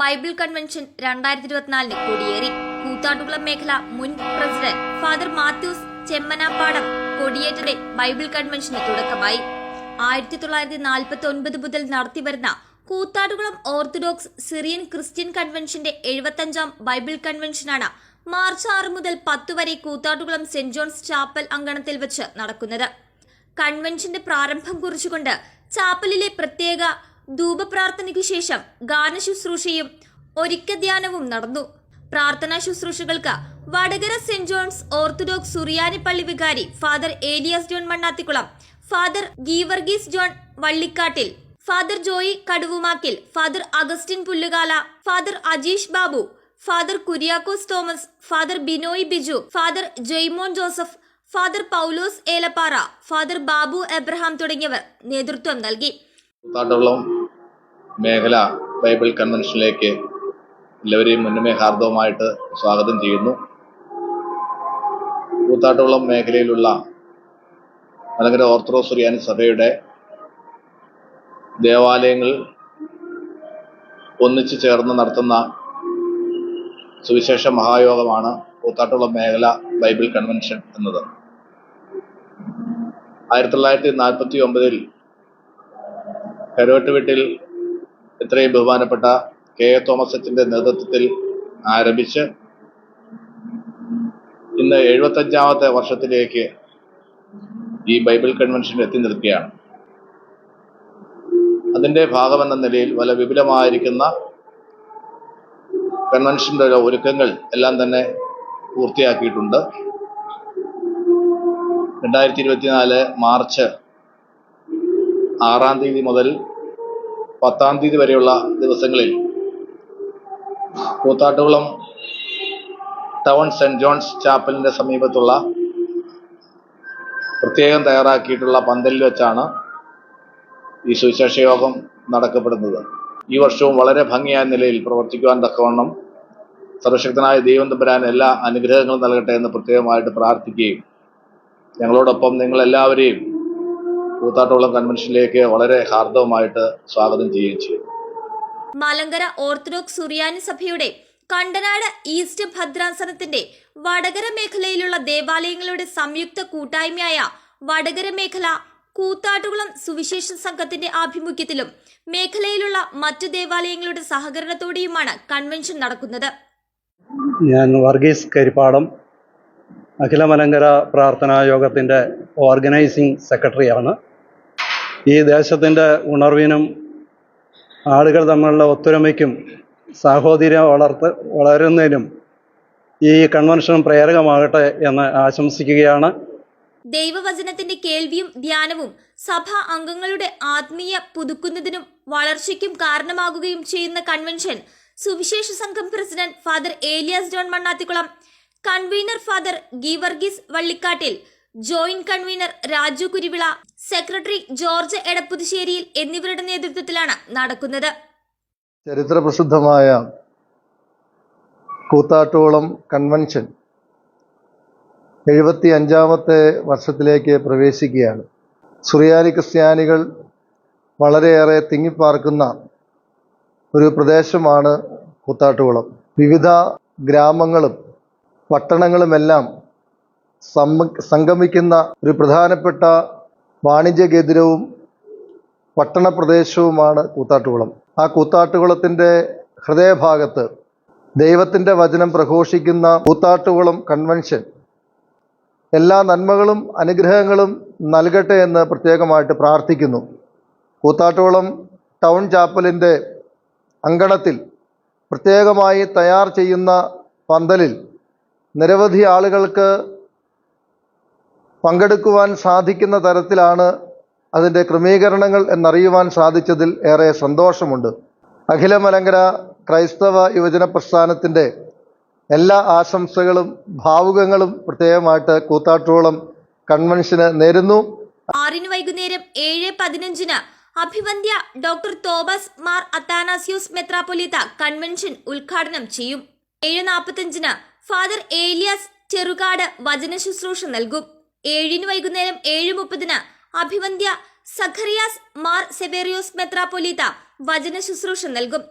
Bible convention രണ്ടായിരത്തി ഇരുപത്തിനാലിന് കൊടിയേറി. കൂത്താട്ടുകുളം മേഖല മുൻ പ്രസിഡന്റ് ഫാദർ മാത്യൂസ് ചെമ്മനാപ്പാടം കൊടിയേറ്റയുടെ ബൈബിൾ കൺവെൻഷന് തുടക്കമായി. ആയിരത്തി തൊള്ളായിരത്തി നാൽപ്പത്തി ഒൻപത് മുതൽ നടത്തിവരുന്ന കൂത്താട്ടുകുളം ഓർത്തഡോക്സ് സിറിയൻ ക്രിസ്ത്യൻ കൺവെൻഷന്റെ എഴുപത്തഞ്ചാം ബൈബിൾ കൺവെൻഷനാണ് മാർച്ച് ആറ് മുതൽ പത്ത് വരെ കൂത്താട്ടുകുളം സെന്റ് ജോൺസ് ചാപ്പൽ അങ്കണത്തിൽ വെച്ച് നടക്കുന്നത്. കൺവെൻഷന്റെ പ്രാരംഭം കുറിച്ചുകൊണ്ട് ചാപ്പലിലെ പ്രത്യേക ധൂപപ്രാർത്ഥനയ്ക്കു ശേഷം ഗാനശുശ്രൂഷയും ഒരിക്കധ്യാനവും നടന്നു. പ്രാർത്ഥനാ ശുശ്രൂഷകൾക്ക് വടകര സെന്റ് ജോൺസ് ഓർത്തഡോക്സ് സുറിയാനി പള്ളി വികാരി father Elias John Mannathikulam father Geevarghese John Vallikattil father Joy Kaduvumakkil father Augustine Pullukala father Ajeesh Babu father Kuriakose Thomas father Binoy Biju father Jaimon Joseph father Paulose Elappara father Babu Abraham തുടങ്ങിയവർ നേതൃത്വം നൽകി. മേഖല Bible കൺവെൻഷനിലേക്ക് എല്ലാവരെയും മുന്നമേ ഹാർദവുമായിട്ട് സ്വാഗതം ചെയ്യുന്നു. കൂത്താട്ടുകുളം മേഖലയിലുള്ള Malankara orthodox സുറിയാനി സഭയുടെ ദേവാലയങ്ങൾ ഒന്നിച്ചു ചേർന്ന് നടത്തുന്ന സുവിശേഷ മഹായോഗമാണ് കൂത്താട്ടുകുളം മേഖല ബൈബിൾ കൺവെൻഷൻ എന്നത്. ആയിരത്തി തൊള്ളായിരത്തി നാൽപ്പത്തി ഒമ്പതിൽ കരോട്ട് വീട്ടിൽ ഇത്രയും ബഹുമാനപ്പെട്ട കെ എ തോമസ് നേതൃത്വത്തിൽ ആരംഭിച്ച് ഇന്ന് എഴുപത്തഞ്ചാമത്തെ വർഷത്തിലേക്ക് ഈ ബൈബിൾ കൺവെൻഷൻ എത്തി നിർത്തിയാണ് അതിന്റെ ഭാഗമെന്ന നിലയിൽ വളരെ വിപുലമായിരിക്കുന്ന കൺവെൻഷന്റെ ഒരുക്കങ്ങൾ എല്ലാം തന്നെ പൂർത്തിയാക്കിയിട്ടുണ്ട്. രണ്ടായിരത്തി ഇരുപത്തിനാല് മാർച്ച് ആറാം തീയതി മുതൽ പത്താം തീയതി വരെയുള്ള ദിവസങ്ങളിൽ കൂത്താട്ടുകുളം ടൗൺ സെന്റ് ജോൺസ് ചാപ്പലിന്റെ സമീപത്തുള്ള പ്രത്യേകം തയ്യാറാക്കിയിട്ടുള്ള പന്തലിൽ വെച്ചാണ് ഈ സുവിശേഷ യോഗം നടക്കപ്പെടുന്നത്. ഈ വർഷവും വളരെ ഭംഗിയായ നിലയിൽ പ്രവർത്തിക്കുവാൻ തക്കവണ്ണം സർവശക്തനായ ദൈവം എല്ലാ അനുഗ്രഹങ്ങളും നൽകട്ടെ എന്ന് പ്രത്യേകമായിട്ട് പ്രാർത്ഥിക്കുകയും ഞങ്ങളോടൊപ്പം നിങ്ങളെല്ലാവരെയും കൂത്താട്ടുകുളം കൺവെൻഷനിലേക്ക് വളരെ ഹാർദവമായിട്ട് സ്വാഗതം ചെയ്യുകയും ചെയ്തു. മലങ്കര ഓർത്തഡോക്സ് സുറിയാനി സഭയുടെ കണ്ടനാട് ഈസ്റ്റ് ഭദ്രാസനത്തിന്റെ വടകര മേഖലയിലുള്ള ദേവാലയങ്ങളുടെ സംയുക്ത കൂട്ടായ്മയായ വടകര മേഖല കൂത്താട്ടുകുളം സുവിശേഷ സംഘത്തിന്റെ ആഭിമുഖ്യത്തിലും മേഖലയിലുള്ള മറ്റു ദേവാലയങ്ങളുടെ സഹകരണത്തോടെയുമാണ് കൺവെൻഷൻ നടക്കുന്നത്. ഞാൻ വർഗീസ് കരിപ്പാടം അഖില മലങ്കര പ്രാർത്ഥനാ യോഗത്തിന്റെ ഓർഗനൈസിംഗ് സെക്രട്ടറിയാണ്. ഈ ദേശത്തിന്റെ ഉണർവിനും ആളുകൾ തമ്മിലുള്ള ഒത്തൊരുമയ്ക്കും സാഹോദര്യം വളർത്ത് വളരുന്നതിനും ഈ കൺവെൻഷൻ പ്രേരകമാകട്ടെ എന്ന് ആശംസിക്കുകയാണ്. ദൈവവചനത്തിന്റെ കേൾവിയും ധ്യാനവും സഭ അംഗങ്ങളുടെ ആത്മീയ പുതുക്കുന്നതിനും വളർച്ചയ്ക്കും കാരണമാകുകയും ചെയ്യുന്ന കൺവെൻഷൻ സുവിശേഷ സംഘം president father Elias John Mannathikulam convener father Geevarghese Vallikattil joint convener Raju Kuruvila secretary George Edapputhusseriyil എന്നിവരുടെ നേതൃത്വത്തിലാണ് നടക്കുന്നത്. ചരിത്രപ്രസിദ്ധമായ കൂത്താട്ടോളം കൺവെൻഷൻ എഴുപത്തി അഞ്ചാമത്തെ വർഷത്തിലേക്ക് പ്രവേശിക്കുകയാണ്. സുറിയാനി ക്രിസ്ത്യാനികൾ വളരെയേറെ തിങ്ങിപ്പാർക്കുന്ന ഒരു പ്രദേശമാണ് കൂത്താട്ടുകുളം. വിവിധ ഗ്രാമങ്ങളും പട്ടണങ്ങളുമെല്ലാം സംഗമിക്കുന്ന ഒരു പ്രധാനപ്പെട്ട വാണിജ്യ കേന്ദ്രവും പട്ടണ പ്രദേശവുമാണ് കൂത്താട്ടുകുളം. ആ കൂത്താട്ടുകുളത്തിന്റെ ഹൃദയഭാഗത്ത് ദൈവത്തിന്റെ വചനം പ്രഘോഷിക്കുന്ന കൂത്താട്ടുകുളം കൺവെൻഷൻ എല്ലാ നന്മകളും അനുഗ്രഹങ്ങളും നൽകട്ടെ എന്ന് പ്രത്യേകമായിട്ട് പ്രാർത്ഥിക്കുന്നു. കൂത്താട്ടുകുളം ടൗൺ ചാപ്പലിന്റെ അങ്കണത്തിൽ പ്രത്യേകമായി തയ്യാർ ചെയ്യുന്ന പന്തലിൽ നിരവധി ആളുകൾക്ക് പങ്കെടുക്കുവാൻ സാധിക്കുന്ന തരത്തിലാണ് അതിന്റെ ക്രമീകരണങ്ങൾ എന്നറിയുവാൻ സാധിച്ചതിൽ ഏറെ സന്തോഷമുണ്ട്. അഖില മലങ്കര ക്രൈസ്തവ യുവജന പ്രസ്ഥാനത്തിന്റെ എല്ലാ ആശംസകളും ഭാവുകങ്ങളും പ്രത്യേകമായിട്ട് കൂത്താട്ടോളം കൺവെൻഷന് നേരുന്നു. ആറിന് വൈകുന്നേരം ഏഴ് പതിനഞ്ചിന് അഭിവന്ധ്യ ഡോക്ടർ തോമസ് മാർ അത്താനാസ്യൂസ് മെത്രാപൊലീത്ത കൺവെൻഷൻ ഉദ്ഘാടനം ചെയ്യും. ഏഴ് നാൽപ്പത്തഞ്ചിന് ഫാദർ ഏലിയാസ് ചെറുകാട് വചന ശുശ്രൂഷ നൽകും. ഏഴിന് വൈകുന്നേരം ഏഴ് മുപ്പതിന് അഭിവന്ധ്യ സഖറിയാസ് മാർ സെബേറിയോസ് മെത്രാപ്പൊലീത്ത വചന ശുശ്രൂഷ നൽകും.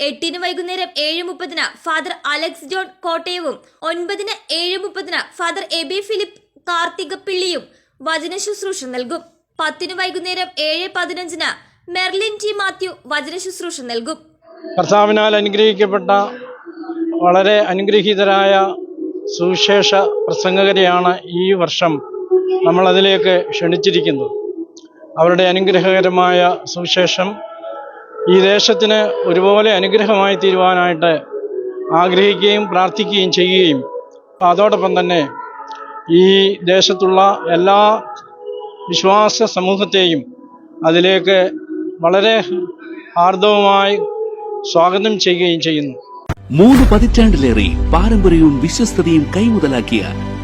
എട്ടിന് വൈകുന്നേരം ഏഴ് മുപ്പതിന് ഫാദർ അലക്സ് ജോൺ കോട്ടയവും ഒൻപതിന് ഏഴ് മുപ്പതിന് ഫാദർ എബി ഫിലിപ്പ് കാർത്തികപ്പിള്ളിയും വചന ശുശ്രൂഷ നൽകും. പത്തിന് വൈകുന്നേരം ഏഴ് പതിനഞ്ചിന് മെർലിൻ ടി മാത്യു വചന ശുശ്രൂഷ നൽകും. കർത്താവിനാൽ അനുഗ്രഹിക്കപ്പെട്ട വളരെ അനുഗ്രഹീതരായ സുവിശേഷ പ്രസംഗകരെയാണ് ഈ വർഷം നമ്മളതിലേക്ക് ക്ഷണിച്ചിരിക്കുന്നു. അവരുടെ അനുഗ്രഹകരമായ സുവിശേഷം ഈ ദേശത്തിന് ഒരുപോലെ അനുഗ്രഹമായി തീരുവാനായിട്ട് ആഗ്രഹിക്കുകയും പ്രാർത്ഥിക്കുകയും ചെയ്യുകയും അതോടൊപ്പം തന്നെ ഈ ദേശത്തുള്ള എല്ലാ വിശ്വാസ സമൂഹത്തെയും അതിലേക്ക് വളരെ ആർദവമായി സ്വാഗതം ചെയ്യുകയും ചെയ്യുന്നു. മൂന്ന് പതിറ്റാണ്ടിലേറെ പാരമ്പര്യവും വിശ്വസ്തയും കൈമുതലാക്കിയ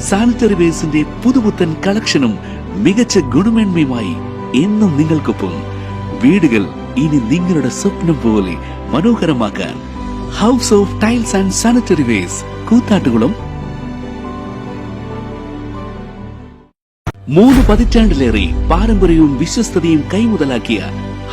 സാനിറ്ററി വേസിന്റെ പുതുപുത്തൻ കളക്ഷനും മികച്ച ഗുണമേന്മയുമായി എന്നും നിങ്ങൾക്കൊപ്പം. വീടുകൾ ഇനി നിങ്ങളുടെ സ്വപ്നം പോലെ മനോഹരമാക്കാൻ house of tiles and sanitary wares Koothattukulam. മൂന്ന് പതിറ്റാണ്ടിലേറെ പാരമ്പര്യവും വിശ്വസ്തതയും കൈമുതലാക്കിയ